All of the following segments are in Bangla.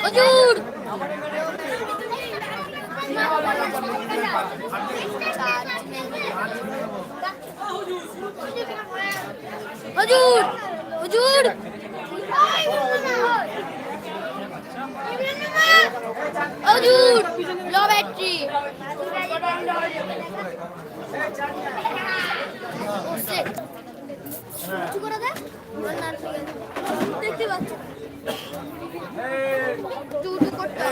হজুর! হজুর! হজুর! হজুর লো ব্যাটারি। দেখতে পাচ্ছি। করতে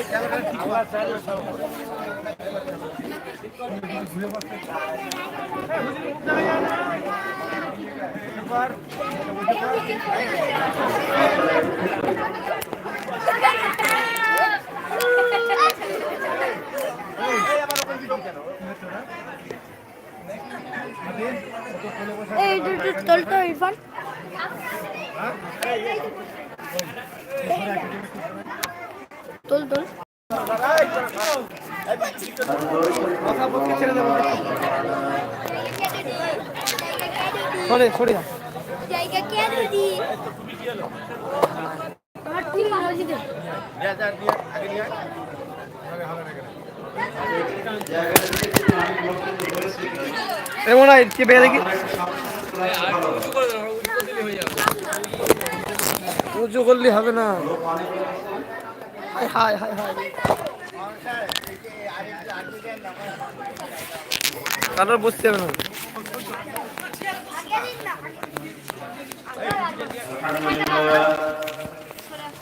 এই দুটো তোল তো ইরফান। তোল তোল। সরে সরে জায়গা কে দিদি আমার তিন ভালো দিদি এমন হয় কে বেয়ে দেখি? উঁচু করলে হবে না। হায় হায় হায় হায় কারোর বসতে হবে না।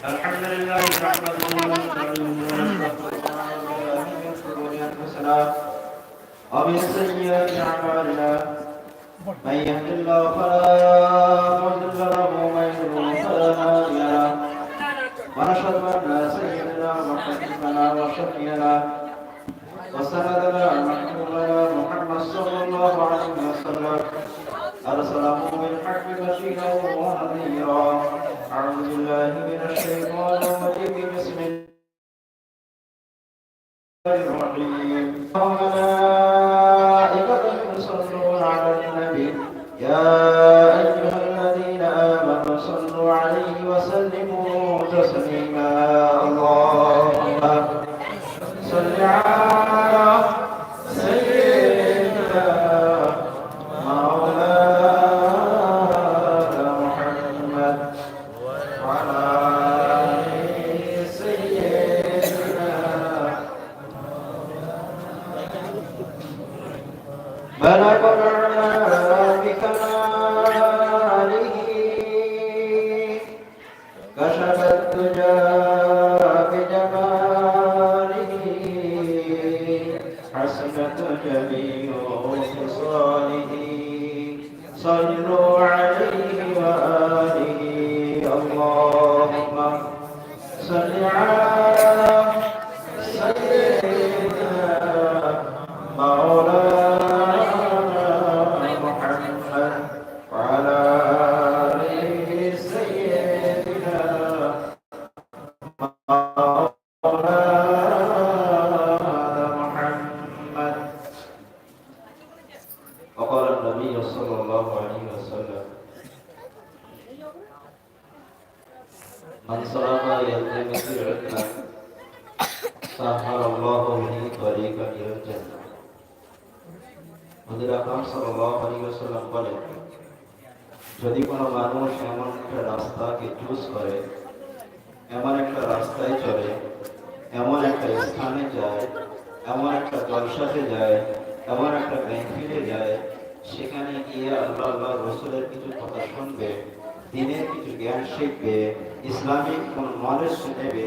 الحمد لله نحمده ونستعينه ومن سيئات أعمالنا من يهد الله فلا مضل له ومن يضلل فلا هادي له ونشهد أن سيدنا محمدا وشفيعنا وسندنا محمدنا محمد صلى الله عليه وسلم أرسله بالحق بشيرا ونذيرا أعوذ بالله من الشيطان الرجيم. بسم الله الرحيم. اللهم صل على বলেন যদি কোনো মানুষ এমন একটা রাস্তাকে চুজ করে, এমন একটা রাস্তায় চলে, এমন একটা স্থানে যায়, এমন একটা জলসাতে যায়, এমন একটা মেহফিলে যায়, সেখানে গিয়ে আল্লাহ আল্লাহ রসুলের কিছু কথা শুনবে, দিনের কিছু জ্ঞান শিখবে, ইসলামিক কোন নলেজ নেবে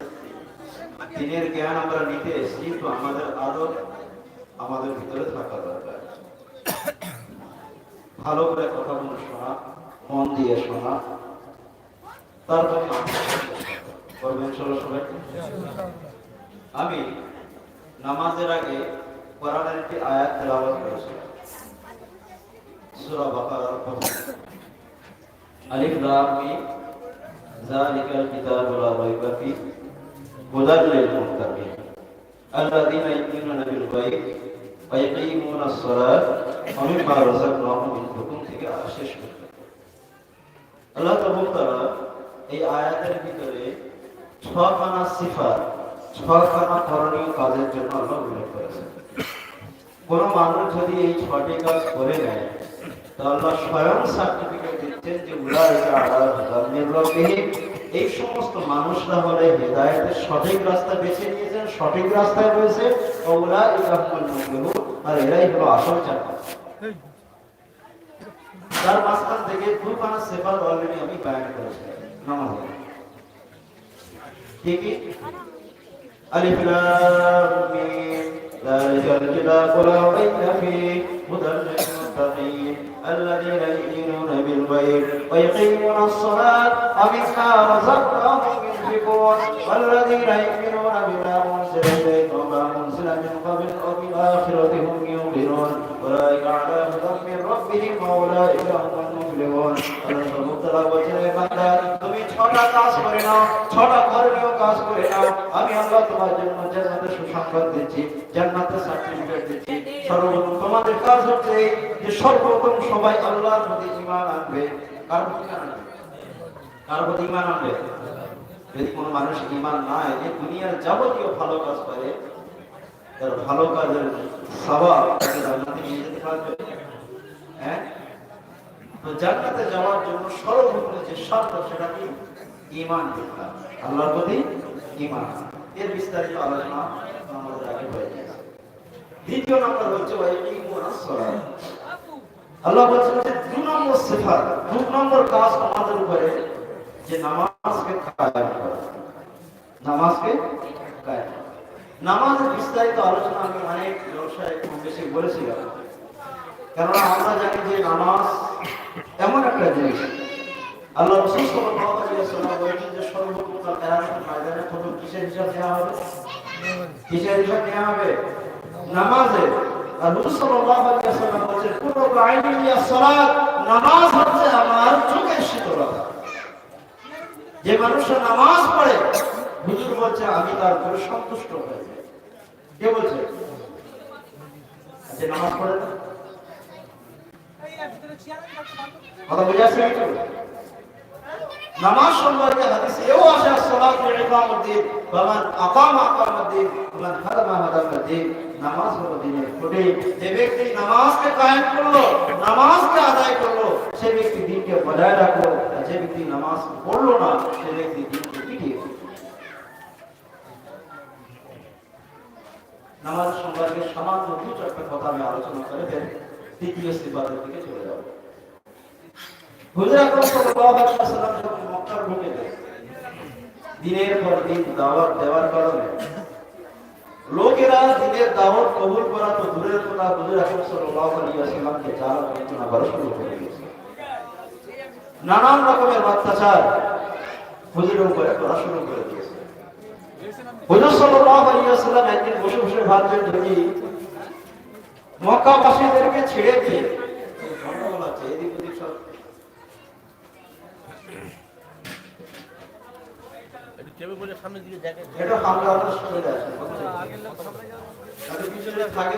দিনের জ্ঞান আমরা নিতে এসেছি, তো আমাদের আদর আমাদের ভিতরে থাকা দরকার। ভালো করে কথা বলে শোনা, মন দিয়ে শোনা। তারপরে আমি নামাজের আগে কোরআনের একটি আয়াত তেলাওয়াত করেছি। সূরা বাকারার আলিফ লাম মিম, যালিকাল কিতাবু লা রাইবা ফিহ। للمتقين الذين يؤمنون بالغيب ويقيمون الصلاة ومما رزقناهم থেকে আল্লাহ তাআলা এই আয়াতের ভিতরে সিফাত করণীয় কাজের জন্য আল্লাহ উল্লেখ করেছেন। কোন মানুষ যদি এই ছটি কাজ করে নেয় তাহলে আল্লাহ স্বয়ং সার্টিফিকেট দিচ্ছেন যে উল্লাহ আল্লাহ এই সমস্ত মানুষরা হলে হেদায়েতের সঠিক রাস্তা বেছে নিয়েছেন সঠিক রাস্তায় রয়েছে উলাইকা হুমুল মুফলিহুন আর এরাই হলো আসল জান্নাত তার মাঝখান থেকে দুখানা সেফাত অলরেডি আমি বায়ান করেছি নামাজ ঠিক ألف لام ميم ذلك الكتاب لا ريب فيه هدى للمتقين الذين يؤمنون بالغيب ويقيمون الصلاة ومما رزقناهم ينفقون. والذين يؤمنون بما أنزل إليك وما أنزل من قبل وبالآخرة هم يوقنون. أولئك على هدى من ربهم وأولئك هم المفلحون. মুক্তলা বলছেন "হে বান্দা, তুমি ছটা কাজ করে নাও ছটা করণীয় কাজ করে নাও আমি আল্লাহ তোমার জন্য জান্নাতের সুসংবাদ দিচ্ছি জান্নাতের সার্টিফিকেট দিচ্ছি সর্বপ্রথম তোমাদের কাজ হচ্ছে যে সর্বপ্রথম সবাই আল্লাহর প্রতি ঈমান আনবে কার প্রতি কার প্রতি ঈমান আনবে যদি কোনো মানুষ ঈমান না এনে দুনিয়ার যাবতীয় ভালো কাজ করে তার ভালো কাজের সওয়াব তাকে জান্নাতে নিয়ে যেতে পারবে হ্যাঁ তো জান্নাতে যাওয়ার জন্য সর্বপ্রথম যে শর্ত, সেটা কি? হবে। আল্লাহর প্রতি ঈমান। এর বিস্তারিত আলোচনা আমাদের আগে হয়ে গেছে দ্বিতীয় নম্বর হচ্ছে আল্লাহ বলছেন যে দু নম্বর সিফাত, দু নম্বর কাজ আমাদের উপরে যে নামাজকে কায়েম করা। নামাজকে কায়েম নামাজের বিস্তারিত আলোচনা আমি অনেক ব্যবসায় কম বেশি বলেছিলাম। কেননা আমরা জানি যে নামাজ একটা জিনিস আল্লাহ সাল্লাল্লাহু আলাইহি ওয়াসাল্লাম বলেছেন যে ময়দানে প্রথম কিসের হিসাব হবে? কিসের হিসাব হবে? রসুল সাল্লাল্লাহু আলাইহি ওয়াসাল্লাম বলেছেন আইনি লিয়া সালাত নামাজ হচ্ছে আমার চোখের শীতলতা যে নামাজ পড়ে, হুজুর বলছে, আমি তার উপরে সন্তুষ্ট হয়ে যাই কে বলছে? যে নামাজ পড়ে না? কথা বুঝে আসছে একটু? নামাজ সম্পর্কে হাদিসে এও আসে সালাতু ইকামুদ্দিন ওমান আকামা আকামুদ্দিন ওমান হাদামা হাদামুদ্দিন নামাজ হলো দিনের খুঁটি যে ব্যক্তি নামাজকে কায়েম করল নামাজকে আদায় করল সে ব্যক্তি দিনকে বজায় রাখল আর যে ব্যক্তি নামাজ পড়ল না সে ব্যক্তি দিনকে পিটিয়ে দিল। নামাজ সম্পর্কে সামান্য দু চারটা কথা আমি আলোচনা করে ফের তৃতীয় সিফাতের দিকে চলে যাব। দিনের পর দিন দাওয়াত দেওয়ার কারণে লোকেরা দিনের দাওয়াত কবুল করা তো দূরের কথা হুজুর আকরাম সাল্লাল্লাহু আলাইহি ওয়াসাল্লামকে জালা যন্ত্রণা করা শুরু করে দিয়েছে। নানান রকমের অত্যাচার হুজুরের উপরে করা শুরু করে দিয়েছে। হুজুর সাল্লাল্লাহু আলাইহি ওয়াসাল্লাম একদিন বসে বসে ভাবছেন, যদি মক্কাবাসীদেরকে ছেড়ে দিয়ে গন্ডগোল আছে, এদিক ওদিক সব থাকে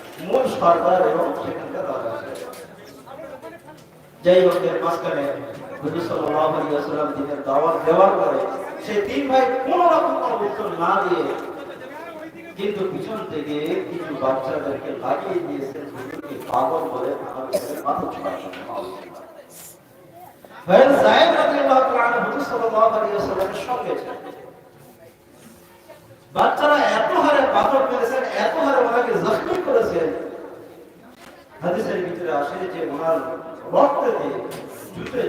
মূল সর্দার এবং সেখানকার রাজা যাই হোক এর মাঝখানে হুজুর সাল্লাল্লাহু আলাইহি ওয়াসাল্লাম দিনের দাওয়াত দেওয়ার পরে সেই তিন ভাই কোনো রকম কোনো উত্তর না দিয়ে কিন্তু পিছন থেকে কিছু বাচ্চাদেরকে লাগিয়ে দিয়েছেন হুজুরকে পাগল বলে মাথা ছড়াচ্ছেন ভাই জায়েদ রাদিয়াল্লাহু তাআলা হুজুর সাল্লাল্লাহু আলাইহি ওয়াসাল্লামের সঙ্গে ছিলেন। বাচ্চারা এত হারে পাথর মেরেছেন এত হারে ওনাকে জখমি করেছেন হাদিসের ভিতরে আসে যে ওনার রক্তে দিয়ে জুতে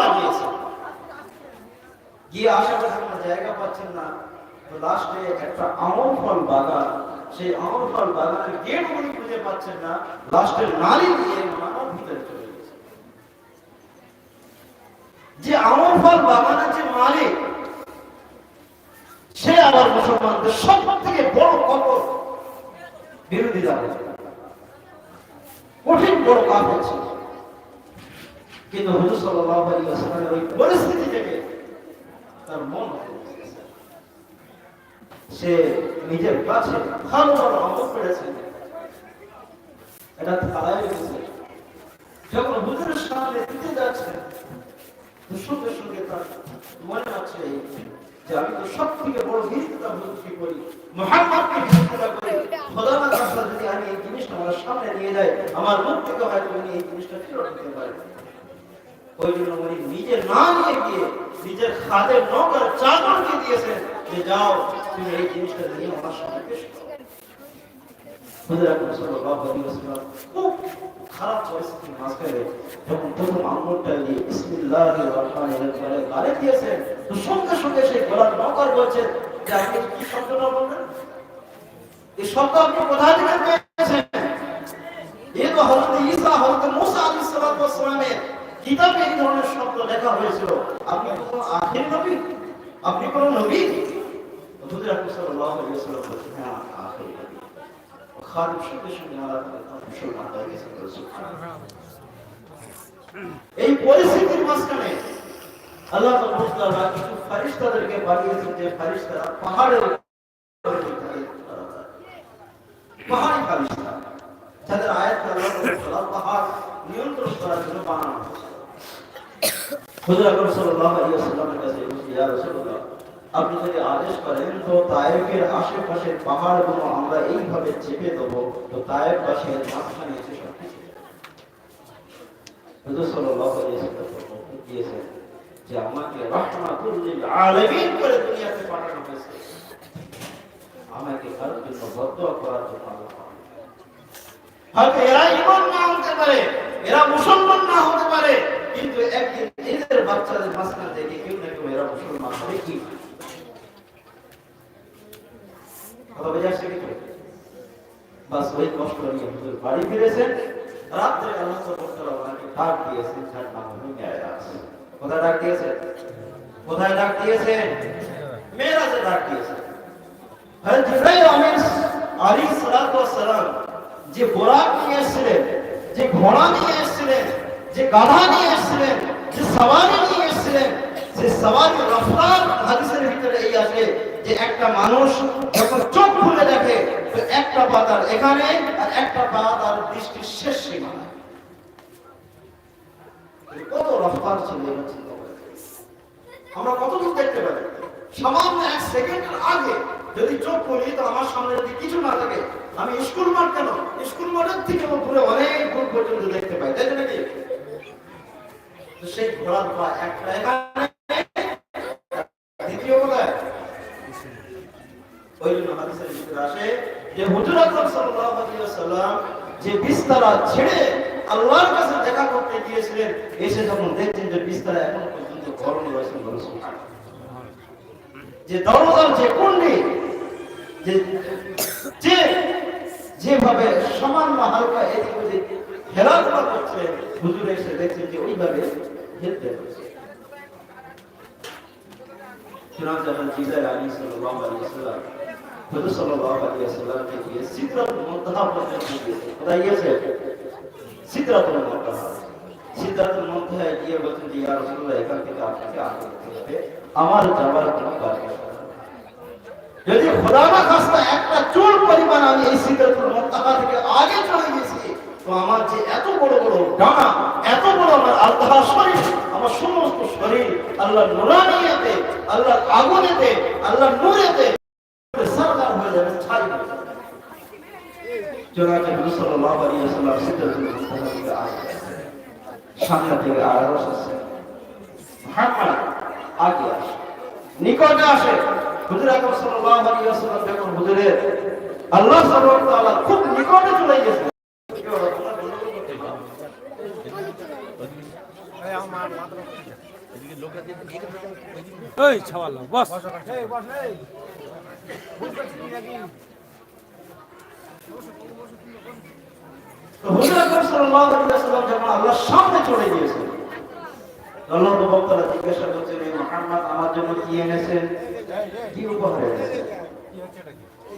লাগিয়েছে গিয়ে আশেপাশে কোনো জায়গা পাচ্ছেন না। লাস্টে একটা বাগান, সেই খুঁজে পাচ্ছেন না। দিয়ে চলে গেছে যে আমার ফল বাগানের যে মালিক, সে আবার মুসলমানদের সব থেকে বড় কপর বিরোধিতা করেছে কঠিন বড় কাজ হচ্ছে। কিন্তু হুজুর ওয়াসাল্লামের ওই পরিস্থিতি থেকে তার মন সে নিজের কাছে ভালো ভালো আমল করেছে এটা থালায় যখন হুজুরের সামনে দিতে যাচ্ছে তো সঙ্গে তার মনে আছে যে আমি তো সব থেকে বড় বিরোধিতা হুজুরকে করি আমার সামনে নিয়ে যাই আমার মুখ থেকে ওই জন্য উনি নিজে না নিয়ে নিজের খাদের নৌকার যে, যাও, তুমি এই জিনিসটা নিয়ে আমার সামনে হুজুর সাল্লাল্লাহু আলাইহি ওয়াসাল্লাম খুব খারাপ পরিস্থিতির মাঝখানে যখন প্রথম আঙ্গুলটা দিয়ে বিসমিল্লাহির রহমানির রহিম গালে দিয়েছেন, তো সঙ্গে সঙ্গে সেই গোলার নৌকার বলছেন, যে আপনি শব্দ আপনি হয়েছিল। আপনি কোনো আখির নবী? আপনি কোন নবী? হুজুর আকরাম সাল্লাল্লাহু আলাইহি হ্যাঁ খালিদ সঙ্গে এই পরিস্থিতির মাঝখানে আল্লাহ কিছু ফেরেশতাদেরকে পাঠিয়েছেন যে ফেরেশতারা পাহাড়ের। পাহাড়ি ফেরেশতা, যাদের আয়াত পাহাড় নিয়ন্ত্রণ করার জন্য বানানো হয়েছে হুজুর আকরাম সাল্লাল্লাহু আলাইহি ওয়াসাল্লামের কাছে ইয়া রাসূলুল্লাহ আপনি যদি আদেশ করেন, তো তায়েফের আশেপাশের পাহাড়গুলো আমরা এইভাবে চেপে দেবো, তো তায়েফ বাসীর মাঝখানে এসে সব যে, আমাকে করে দুনিয়াতে পাঠানো হয়েছে। আমাকে জন্য করার জন্য হয়তো এরা ইমান না হতে পারে, এরা মুসলমান না হতে পারে, কিন্তু একদিন এদের বাচ্চাদের মাঝখান থেকে কেউ না কেউ এরা মুসলমান হবে কি? কথা বোঝা কষ্ট নিয়ে হুজুর বাড়ি ফিরেছেন, রাত্রে আল্লাহ তাআলা ওনাকে ডাক দিয়েছেন কোথায় ডাক দিয়েছেন? কোথায় ডাক দিয়েছেন? মেরাজে ডাক দিয়েছেন হযরত জিবরাইল আমিন আলাইহিস সালাতু ওয়াস যে বোরাক নিয়ে এসেছিলেন, যে ঘোড়া নিয়ে এসেছিলেন, যে গাধা নিয়ে এসেছিলেন, যে সওয়ারি নিয়ে এসেছিলেন যে সওয়ারি রফতার হাদিসের ভিতরে এই আছে যে একটা মানুষ যখন চোখ খুলে দেখে, তো একটা পা এখানে আর একটা পা তার দৃষ্টির শেষ সীমানায়। কত রফতার ছিল আমরা কতটুকু দেখতে পারি? সামান্য এক সেকেন্ডের আগে যদি চোখ করি তো আমার সামনে যদি কিছু না থাকে, আমি স্কুল মাঠ কেন? স্কুল মাঠের থেকে উপরে অনেক দূর পর্যন্ত দেখতে পাই, তাই নাকি? সেই ঘোড়ার পা একটা দ্বিতীয় কোথায় হাদিসের ভিতরে আসে যে যে বিস্তারা ছেড়ে দেখা করতে এসে যখন দেখছেন যে বিস্তারা এখনও পর্যন্ত যে যে যেভাবে হালকা এদিক ওদিক খেলাধুলা করছে, হুজুর এসে দেখছেন যে ওইভাবে হেলতে হচ্ছে। চুনান যখন জিবরাইল আলাইহিস সাল্লাল্লাহু আলাইহি ওয়াসাল্লাম হুজুর সাল্লাল্লাহু আলাইহি ওয়াসাল্লামকে দিয়ে সিদরাতুল মুনতাহা পর্যন্ত গিয়েছে কোথায় গিয়েছে সিদরাতুল মুনতাহা সিদরাতুল মুনতাহায় গিয়ে বলছেন যে ইয়া রাসূলুল্লাহ এখান থেকে আপনাকে আগে যেতে হবে আমার যাওয়ার কোনো কাজ নেই যদি খোদা না খাস্তা একটা চুল পরিমাণ আমি এই সিদ্ধাতুল মুত্তাকা থেকে আগে চলে গেছি আমার যে এত বড় বড় ডানা এত বড় আমার আল্লাহ শরীর আমার সমস্ত শরীর আল্লাহ নুরানিয়াতে আল্লাহ আগুনেতে, আল্লাহ হয়ে যাবে নিকটে আসে। আল্লাহ খুব নিকটে চলে গেছে এই ছাওয়াল্লা বস। চলে গিয়েছে আল্লাহ জিজ্ঞাসা করছেন আমার কি এনেছেন কি উপহার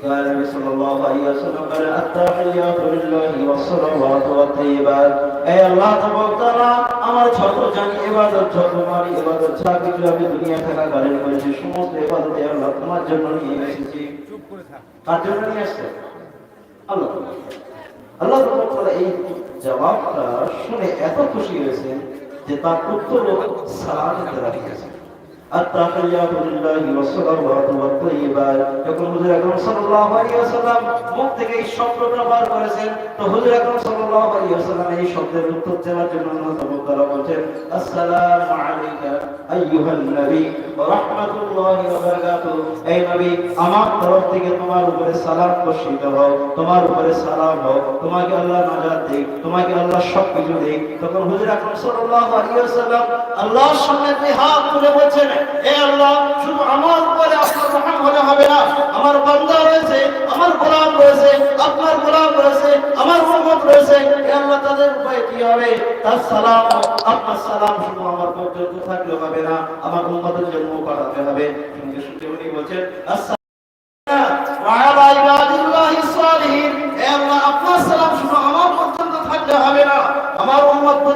قال النبي صلى الله عليه وسلم قال التحيات لله والصلوات والطيبات اے আল্লাহ তাআলা আমার যত জানি ইবাদত যত মারি ইবাদত যা কিছু আমি দুনিয়া থাকা কালীন করেছি সমস্ত ইবাদত এ আল্লাহ তোমার জন্য নিয়ে এসেছি কার জন্য নিয়ে আসছে আল্লাহ তাআলা। আল্লাহ তাআলা এই জবাবটা শুনে এত খুশি হয়েছেন যে তার উত্তর সালামের দ্বারা দিয়েছেন التحيات لله والصلوات والطيبات যখন হুজুর আকরাম সাল্লাল্লাহু আলাইহি ওয়াসাল্লাম মুখ থেকে এই শব্দটা বার করেছেন তো হুজুর আকরাম সাল্লাল্লাহু আলাইহি ওয়াসাল্লাম এই শব্দের উত্তর দেওয়ার জন্য আল্লাহ তাআলা বলেন আসসালামু আলাইকা আইয়ুহান নবী ওয়া রাহমাতুল্লাহি ওয়া বারাকাতুহু এই নবী আমার তরফ থেকে তোমার উপরে সালাম বর্ষিত হোক তোমার উপরে সালাম হোক তোমাকে আল্লাহ নাজাত দেখ তোমাকে আল্লাহ সব কিছু দেখ তখন হুজুর আকরাম সাল্লাল্লাহু আলাইহি ওয়াসাল্লাম আল্লাহর সামনে দুই হাত তুলে বলছেন আমার হবে পর্যন্ত হবে? আপনার সালাম শুধু আমার পর্যন্ত থাকলে হবে না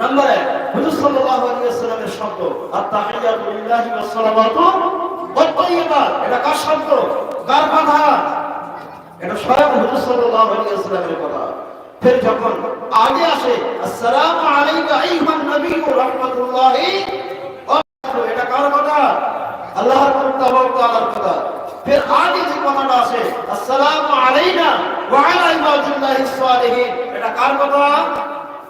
নাম্বার এক, হুজুর সাল্লাল্লাহু আলাইহি ওয়াসাল্লামের শব্দ, আত্তাহিয়াতু লিল্লাহি ওয়াস সালাওয়াতু ওয়াত তাইয়্যিবাত। এটা কার শব্দ? কার কথা? এটা স্বয়ং হুজুর সাল্লাল্লাহু আলাইহি ওয়াসাল্লামের কথা। ফির যখন আগে আসে, আসসালামু আলাইকা আইয়ুহান নবী ওয়া রাহমাতুল্লাহি এটা কার কথা? আল্লাহর তাবারক কথা। ফির আগে যে কথাটা আসে, আসসালামু আলাইনা ওয়া আলা ইবাদিল্লাহিস সালিহিন এটা কার কথা?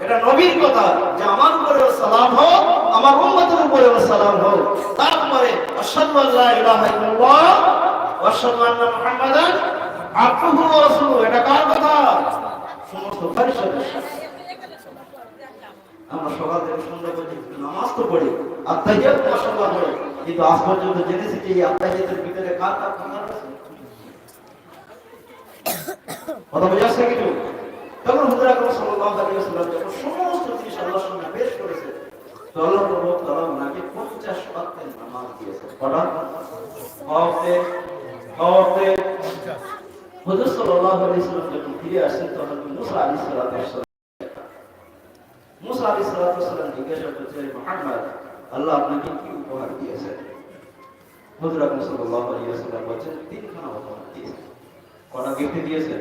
এটা নবীর কথা যে আমার উপরে সালাম হোক, আমার উম্মতের উপরে সালাম হোক। তারপরে আশহাদু ইলাহা ইল্লাল্লাহ মুহাম্মাদান এটা কার কথা? সমস্ত আমরা সকাল থেকে সন্ধ্যা পর্যন্ত নামাজ তো পড়ি আত্মাহিয়াত মাশাআল্লাহ পড়ি। কিন্তু আজ পর্যন্ত জেনেছি যে এই আত্মাহিয়াতের ভিতরে কার কার কথা কিছু? তখন হুজুর আকরাম সাল্লাল্লাহু আলাইহি ওয়াসাল্লাম যখন সমস্ত জিনিস আল্লাহর সামনে পেশ করেছে তো আল্লাহ তাআলা তাআলা ওনাকে 50 ওয়াক্তের নামাজ দিয়েছে। কটা কি উপহার দিয়েছেন হুজুর আকরাম দিয়েছেন কটা গিফট দিয়েছেন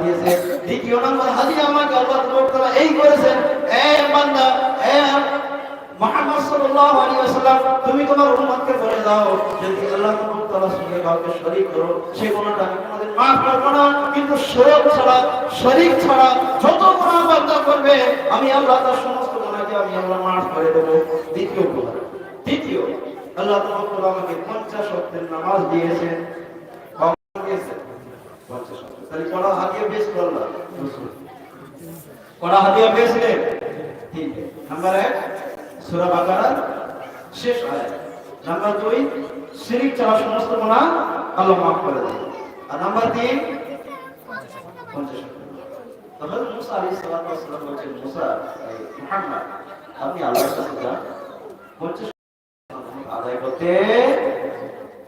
দিয়েছে তাআলা তুমি তোমার উম্মতকে বলে দাও, যদি আল্লাহ তাআলার সঙ্গে কাউকে শরীক করো, সে তোমাদের মাফ করব না। কিন্তু শরীক ছাড়া শরীক ছাড়া যত গুনাহ করবে, আমি আল্লাহ তার সমস্ত গুনাহকে আমি আল্লাহ মাফ করে দেব। দ্বিতীয় দ্বিতীয়, আল্লাহ তাআলা আমাকে 50 ওয়াক্তের নামাজ দিয়েছেন কখন দিয়েছেন 50 ওয়াক্ত তাহলে কড়া হাতিয়ে বেশ করলাম কড়া হাতিয়া পেয়েছিলেন ঠিক। নাম্বার এক, সুরা বাকারার শেষ আয়াত। নাম্বার দুই, শিরিক ছাড়া সমস্ত গুনাহ আল্লাহ মাফ করে দেন। আর নাম্বার তিন, পঞ্চাশ তবে মুসা ওয়াস সালাম বলেছেন, মুসা মুহাম্মদ, আপনি আল্লাহর কাছে যান। পঞ্চাশ আদায় করতে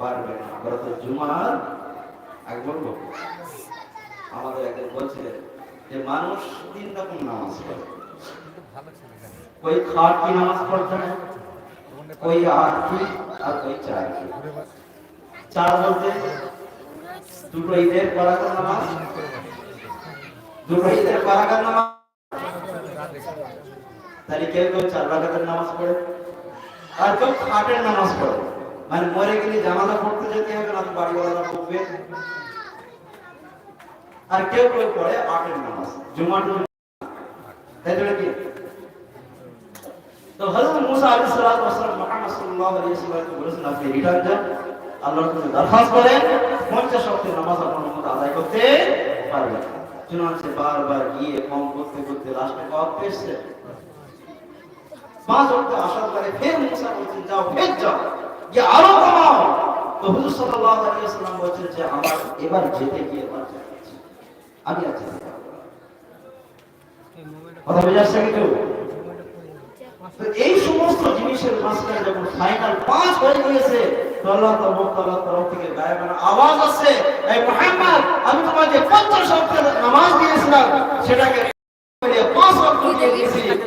পারবেন আমরা তো জুমার আগে বলব আমাদের একজন বলছিলেন যে, মানুষ তিন রকম নামাজ পড়ে। ওই খাট কি নামাজ পড়তে না ওই আটটি আর ওই চার চার বলতে দুটো ঈদের পরাকার নামাজ, দুটো ঈদের পরাকার নামাজ। তাহলে কেউ কেউ চার রাখাতের নামাজ পড়ে আর কেউ খাটের নামাজ পড়ে। মানে মরে গেলে জামাতা পড়তে যেতে হবে, না বাড়িওয়ালারা পড়বে আর কেউ কেউ পড়ে আটের নামাজ, জুমার তো নাকি তো মুসা আলাইহিস বলেছেন আপনি রিটার্ন যান আল্লাহর কাছে দরখাস্ত করেন 50 ওয়াক্তের নামাজ আপনার আদায় করতে পারবেন। চুনাচ্ছে বারবার গিয়ে কম করতে করতে লাস্টে কত পাঁচ ওয়াক্তে আসার পরে ফের মুসা বলছেন, যাও, ফের যাও। আরও কমাও। তো হুজুর সাল্লাল্লাহু আলাইহি বলছেন যে, আমার এবার যেতে গিয়ে আমি না। কথা বোঝা যাচ্ছে কি এই সমস্ত জিনিসের মাঝখানে যখন ফাইনাল পাঁচ হয়ে গিয়েছে আল্লাহ তাআলা তরফ থেকে গায়েবানা আওয়াজ আসছে। এই মুহাম্মদ আমি তোমাকে 50 ওয়াক্তের নামাজ দিয়েছিলাম সেটাকে পাঁচ দিয়ে দিয়েছি।